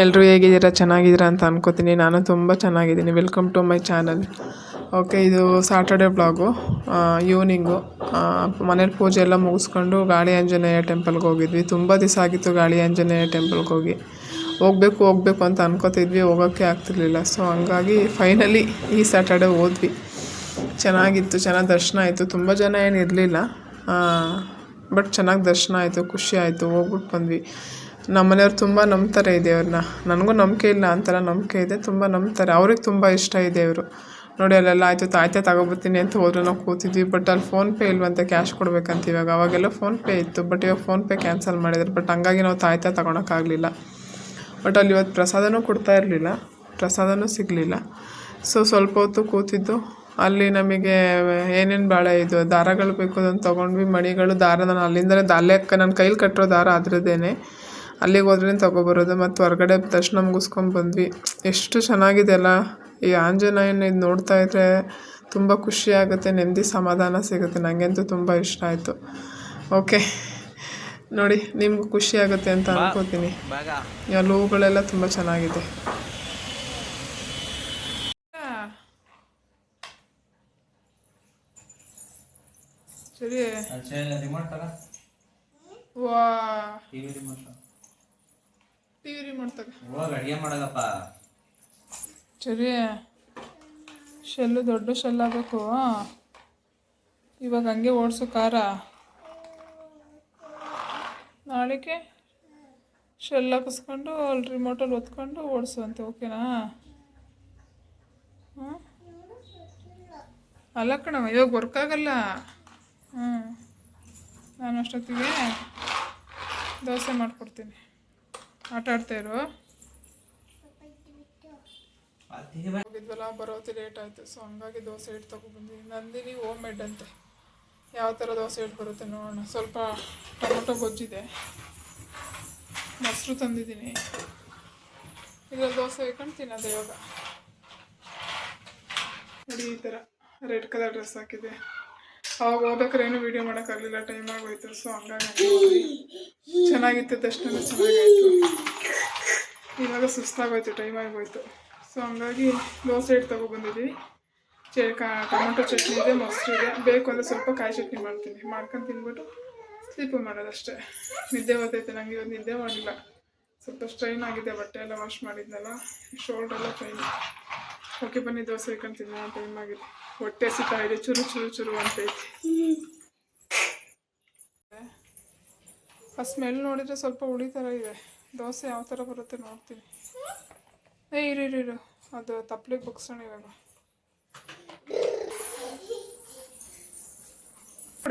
ಎಲ್ಲರೂ ಹೇಗಿದ್ದೀರಾ? ಚೆನ್ನಾಗಿದ್ದೀರಾ ಅಂತ ಅನ್ಕೋತೀನಿ. ನಾನು ತುಂಬ ಚೆನ್ನಾಗಿದ್ದೀನಿ. Welcome to my channel okay ಇದು ಸಾಟರ್ಡೆ ಬ್ಲಾಗು ಈವ್ನಿಂಗು ಮನೇಲಿ ಪೂಜೆ ಎಲ್ಲ ಮುಗಿಸ್ಕೊಂಡು ಗಾಳಿ ಆಂಜನೇಯ ಟೆಂಪಲ್ಗೆ ಹೋಗಿದ್ವಿ. ತುಂಬ ದಿವಸ ಆಗಿತ್ತು ಗಾಳಿ ಆಂಜನೇಯ ಟೆಂಪಲ್ಗೆ ಹೋಗಿ. ಹೋಗ್ಬೇಕು ಹೋಗ್ಬೇಕು ಅಂತ ಅನ್ಕೋತಿದ್ವಿ. ಹೋಗೋಕ್ಕೆ ಆಗ್ತಿರ್ಲಿಲ್ಲ. ಸೊ ಹಂಗಾಗಿ ಫೈನಲಿ ಈ ಸ್ಯಾಟರ್ಡೆ ಹೋದ್ವಿ. ಚೆನ್ನಾಗಿತ್ತು. ಚೆನ್ನಾಗಿ ದರ್ಶನ ಆಯಿತು. ತುಂಬ ಜನ ಏನು ಇರಲಿಲ್ಲ. ಬಟ್ ಚೆನ್ನಾಗಿ ದರ್ಶನ ಆಯಿತು. ಖುಷಿ ಆಯಿತು. ಹೋಗ್ಬಿಟ್ಟು ಬಂದ್ವಿ. ನಮ್ಮ ಮನೆಯವ್ರು ತುಂಬ ನಂಬ್ತಾರೆ ಈ ದೇವ್ರನ್ನ. ನನಗೂ ನಂಬಿಕೆ ಇಲ್ಲ ಅಂತೆಲ್ಲ ನಂಬಿಕೆ ಇದೆ. ತುಂಬ ನಂಬ್ತಾರೆ. ಅವ್ರಿಗೆ ತುಂಬ ಇಷ್ಟ ಈ ದೇವರು. ನೋಡಿ, ಅಲ್ಲೆಲ್ಲ ಆಯಿತು, ತಾಯ್ತೆ ತಗೊಬರ್ತೀನಿ ಅಂತ ಹೋದ್ರೆ ನಾವು ಕೂತಿದ್ವಿ. ಬಟ್ ಅಲ್ಲಿ ಫೋನ್ಪೇ ಇಲ್ವಂತೆ ಕ್ಯಾಶ್ ಕೊಡ್ಬೇಕಂತ ಇವಾಗ. ಅವಾಗೆಲ್ಲ ಫೋನ್ಪೇ ಇತ್ತು. ಬಟ್ ಇವಾಗ ಫೋನ್ಪೇ ಕ್ಯಾನ್ಸಲ್ ಮಾಡಿದ್ರು ಬಟ್ ಹಂಗಾಗಿ ನಾವು ತಾಯ್ತೆ ತಗೊಳಕ್ಕಾಗಲಿಲ್ಲ. ಬಟ್ ಅಲ್ಲಿ ಇವತ್ತು ಪ್ರಸಾದನೂ ಕೊಡ್ತಾ ಇರಲಿಲ್ಲ. ಪ್ರಸಾದನೂ ಸಿಗಲಿಲ್ಲ. ಸೊ ಸ್ವಲ್ಪ ಹೊತ್ತು ಕೂತಿದ್ದು. ಅಲ್ಲಿ ನಮಗೆ ಏನೇನು ಭಾಳ ಇದು, ದಾರಗಳು ಬೇಕು ಅದನ್ನು ತೊಗೊಂಡ್ವಿ. ಮಣಿಗಳು ದಾರ ನಾನು ಅಲ್ಲಿಂದಲೇ ಅಲ್ಲೇ ನನ್ನ ಕೈಲಿ ಕಟ್ಟಿರೋ ದಾರ ಅದ್ರದ್ದೇನೆ. ಅಲ್ಲಿಗೆ ಹೋದ್ರೆ ತೊಗೊಬರೋದು. ಮತ್ತು ಹೊರಗಡೆ ದರ್ಶನ ಮುಗಿಸ್ಕೊಂಡು ಬಂದ್ವಿ. ಎಷ್ಟು ಚೆನ್ನಾಗಿದೆ ಅಲ್ಲ. ಈ ಆಂಜನೇಯನ ಇದು ನೋಡ್ತಾ ಇದ್ರೆ ತುಂಬ ಖುಷಿ ಆಗುತ್ತೆ ನೆಮ್ಮದಿ ಸಮಾಧಾನ ಸಿಗುತ್ತೆ. ನನಗಂತೂ ತುಂಬ ಇಷ್ಟ ಆಯಿತು. ಓಕೆ. ನೋಡಿ ನಿಮ್ಗೂ ಖುಷಿ ಆಗುತ್ತೆ ಅಂತ ಅನ್ಕೋತೀನಿ. ಅಲ್ಲಿ ಹೂಗಳೆಲ್ಲ ತುಂಬ ಚೆನ್ನಾಗಿದೆ. ಸರಿ. ವಾ. ಟಿವಿ ಅಡಿಗೆ ಮಾಡಗಪ್ಪ ಸರಿ. ಶೆಲ್ಲು ದೊಡ್ಡ ಶೆಲ್ ಆಗಬೇಕು ಇವಾಗ ಹಂಗೆ ಓಡಿಸು ಖಾರ ನಾಳೆಗೆ ಶೆಲ್ ಹಾಕಿಸ್ಕೊಂಡು ಅಲ್ಲಿ ರಿಮೋಟಲ್ಲಿ ಒತ್ಕೊಂಡು ಓಡಿಸುವಂತೆ ಓಕೆನಾ ಹಾಂ ಅಲ್ಲ ಕಣವ ಇವಾಗ ವರ್ಕ್ ಆಗಲ್ಲ. ಹ್ಞೂ ನಾನು ಅಷ್ಟೊತ್ತಿಗೆ ದೋಸೆ ಮಾಡಿಕೊಡ್ತೀನಿ. ಆಟ ಆಡ್ತಾ ಇರೋ ಹೋಗಿದ್ವಲ್ಲ ಬರೋತಿ ಲೇಟ್ ಆಯಿತು. ಸೊ ಹಂಗಾಗಿ ದೋಸೆ ಹಿಟ್ಟು ತೊಗೊಬಂದಿದ್ದೀನಿ ನಂದಿನಿ ಹೋಮ್ ಮೇಡ್ ಅಂತೆ. ಯಾವ ಥರ ದೋಸೆ ಹಿಟ್ಟು ಬರುತ್ತೆ ನೋಡೋಣ. ಸ್ವಲ್ಪ ಟೊಮೊಟೊ ಗೊಜ್ಜಿದೆ. ಮೊಸರು ತಂದಿದ್ದೀನಿ. ಇಲ್ಲ ದೋಸೆ ಹಾಕೊಂಡು ತಿನ್ನೋದು ಇವಾಗ. ನೋಡಿ ಈ ಥರ ರೆಡ್ ಕಲರ್ ಡ್ರೆಸ್ ಹಾಕಿದೆ. ಅವಾಗ ಹೋಗ್ಬೇಕಾದ್ರೆ ಏನೂ ವೀಡಿಯೋ ಮಾಡೋಕ್ಕಾಗಲಿಲ್ಲ. ಟೈಮ್ ಆಗೋಯ್ತು ಸೊ ಹಂಗಾಗಿ ಚೆನ್ನಾಗಿತ್ತು ದರ್ಶನ, ಚೆನ್ನಾಗಾಯಿತು. ಇವಾಗ ಸುಸ್ತಾಗೋಯ್ತು ಟೈಮ್ ಆಗೋಯ್ತು. ಸೊ ಹಂಗಾಗಿ ದೋಸೆ ಹಿಟ್ಟು ತೊಗೊಬಂದಿದ್ದೀವಿ ಚೆ ಟೊಮೊಟೊ ಚಟ್ನಿ ಇದೆ ಮೊಸರು ಇದೆ. ಬೇಕು ಅಂದರೆ ಸ್ವಲ್ಪ ಕಾಯಿ ಚಟ್ನಿ ಮಾಡ್ತೀನಿ. ಮಾಡ್ಕೊಂಡು ತಿಂದ್ಬಿಟ್ಟು ಸ್ಲೀಪ್ ಮಾಡೋದಷ್ಟೇ. ನಿದ್ದೆ ಓದೈತೆ ನನಗೆ ಇವತ್ತು ನಿದ್ದೆ ಮಾಡಿಲ್ಲ ಸ್ವಲ್ಪ ಸ್ಟ್ರೈನ್ ಆಗಿದೆ, ಬಟ್ಟೆ ಎಲ್ಲ ವಾಶ್ ಮಾಡಿದ್ನಲ್ಲ ಶೋಲ್ಡ್ ಎಲ್ಲ ಟ್ರೈನ್ ಓಕೆ ಬನ್ನಿ, ದೋಸೆ ಇಟ್ಕೊಂಡು ಟೈಮ್ ಆಗಿದೆ. ಹೊಟ್ಟೆ ಸಿಗ್ತಾ ಇದೆ, ಚುರು ಚುರು ಚುರು ಇದೆ. ಆ ಸ್ಮೆಲ್ ನೋಡಿದ್ರೆ ಸ್ವಲ್ಪ ಹುಳಿ ಥರ ಇದೆ. ದೋಸೆ ಯಾವ ಥರ ಬರುತ್ತೆ ನೋಡ್ತೀನಿ. ಏ, ಇರು ಇರು ಇರು. ಅದು ತಪ್ಪಲಿಗೆ ಬಗ್ಸೋಣ ಇವಾಗ.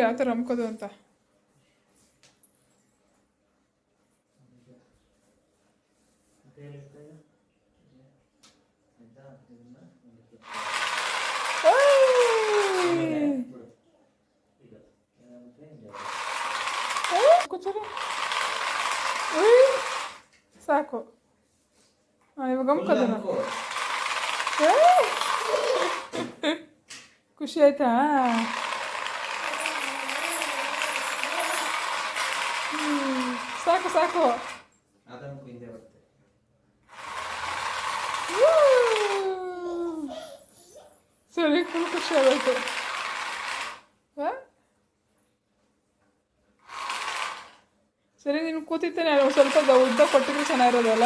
ಯಾವ ಥರ ಅಮ್ಕೋದು ಅಂತ. ಓಯ್! ಸಾಕು ಇವಾಗ ಅಮ್ಕೋದನ ಖುಷಿ ಆಯ್ತಾ. ಸಾಕು ಸಾಕು ಸರಿ ಫುಲ್ ಖುಷಿ ಆಗೋಯ್ತು ಹಾ? ಸರಿ ನೀನು ಕೂತಿತ್ತೇನೆ ಸ್ವಲ್ಪ ಉದ್ದ ಕೊಟ್ಟಿದ್ರೆ ಚೆನ್ನಾಗಿರೋದಲ್ಲ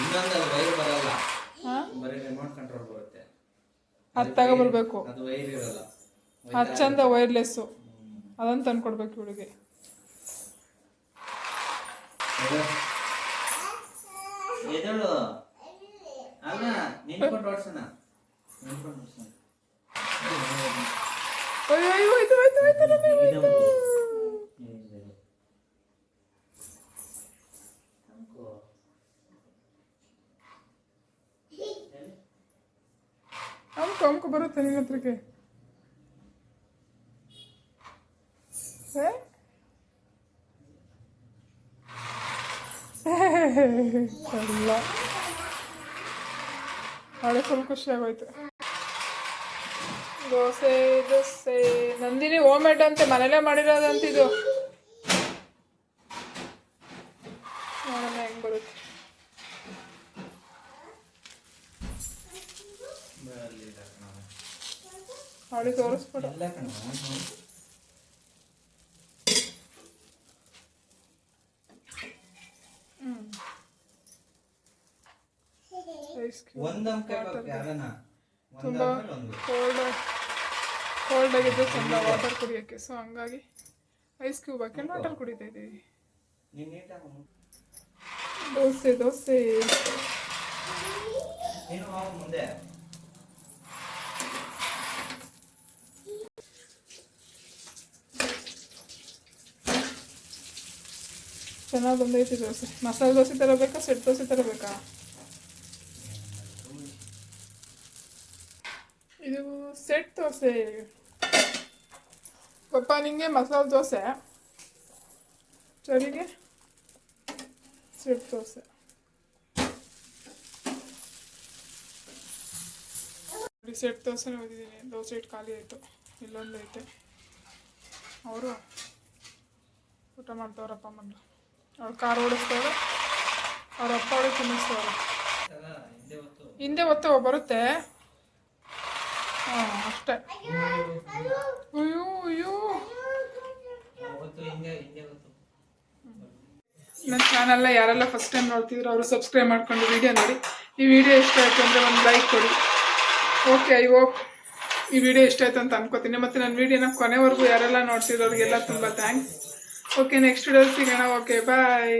ಇನ್ನೊಂದು ಅದು ವೈರ್ ಬರಲ್ಲ. ಬರೀ ರಿಮೋಟ್ ಕಂಟ್ರೋಲ್ ಬರುತ್ತೆ. ಅದು ತಗೊಬರ್ಬೇಕು. ಅದು ವೈರ್ ಇರಲ್ಲ. ಅದು ಚಂದ ವೈರ್ಲೆಸ್ಸು ಅದನ್ನು ತಂದ್ಕೊಡ್ಬೇಕು ಇವಳಿಗೆ. ಎದಳು ಅಲ್ಲ ನಿಂತ್ಕೊಂಡು ಓಡ್ಸೋಣ. ನಿಂತ್ಕೊಂಡು ಓಡ್ಸೋಣ. ಬರುತ್ತೆ ನಿನ್ನ ಹತ್ರಕ್ಕೆ. ಅಲ್ಲ ಅವಳೆ ಫುಲ್ ಖುಷಿಯಾಗೋಯ್ತು ದೋಸೆ ದೋಸೆ. ನಂದಿನಿ ಓಮೆಡ್ ಅಂತೆ, ಮನೇಲೆ ಮಾಡಿರೋದಂತಿದು ನೋಡೋಣ ಹೆಂಗೆ ಬರುತ್ತೆ. ಅವಳಿಗೆ ತೋರಿಸ್ಬಿಡು ತುಂಬಾ ಕೋಲ್ಡ್ ಕೋಲ್ಡ್ ಆಗಿದ್ದು ಚಂದ ವಾಟರ್ ಕುಡಿಯೋಕ್ಕೆ. ಸೊ ಹಂಗಾಗಿ ಐಸ್ ಕ್ಯೂಬ್ ಹಾಕೊಂಡು ವಾಟರ್ ಕುಡಿತಾ ಇದ್ದೀವಿ. ದೋಸೆ ದೋಸೆ. ಮುಂದೆ. ಚೆನ್ನಾಗಿ ಬಂದೈತಿ ದೋಸೆ ಮಸಾಲೆ ದೋಸೆ ಥರ ಬೇಕಾ ಸೆಟ್ ದೋಸೆ ಥರ ಬೇಕಾ ಇದು ಸೆಟ್ ದೋಸೆ ಪಪ್ಪ ನಿಂಗೆ ಮಸಾಲೆ ದೋಸೆ ಚಳಿಗೆ ಸೆಟ್ ದೋಸೆ ಸೆಟ್ ದೋಸೆ ಓದಿದ್ದೀನಿ ದೋಸೆ ಇಟ್ಟು ಖಾಲಿ ಆಯಿತು ಇಲ್ಲೊಂದು ಐತೆ ಅವರು ಊಟ ಮಾಡ್ತಾವ್ರಪ್ಪ ಮಗಳು ಅವ್ಳು ಕಾರ್ ಓಡಿಸ್ತಾರೆ. ಅವ್ರ ಅಪ್ಪ ಅವಳಿಗೆ ತಿನ್ನಿಸ್ತಾರೆ. ಹಿಂದೆ ಹೊತ್ತು ಬರುತ್ತೆ. ಹಾಂ, ಅಷ್ಟೇ. ಅಯ್ಯೋ ಅಯ್ಯೋ. ನನ್ನ ಚಾನಲ್ನ ಯಾರೆಲ್ಲ ಫಸ್ಟ್ ಟೈಮ್ ನೋಡ್ತಿದ್ರು, ಅವರು ಸಬ್ಸ್ಕ್ರೈಬ್ ಮಾಡ್ಕೊಂಡು ವಿಡಿಯೋ ನೋಡಿ. ಈ ವಿಡಿಯೋ ಇಷ್ಟ ಆಯಿತು ಅಂದರೆ ಒಂದು ಲೈಕ್ ಕೊಡಿ. ಓಕೆ ಐ ಹೋಪ್ ಈ ವಿಡಿಯೋ ಇಷ್ಟ ಆಯ್ತು ಅಂತ ಅನ್ಕೋತೀನಿ. ಮತ್ತು ನನ್ನ ವಿಡಿಯೋನ ಕೊನೆವರೆಗೂ ಯಾರೆಲ್ಲ ನೋಡ್ತಿದ್ರು ಅವ್ರಿಗೆಲ್ಲ ತುಂಬ ಥ್ಯಾಂಕ್ಸ್ ಓಕೆ ನೆಕ್ಸ್ಟ್ ವಿಡಿಯೋ ಸಿಗೋಣ ಓಕೆ ಬಾಯ್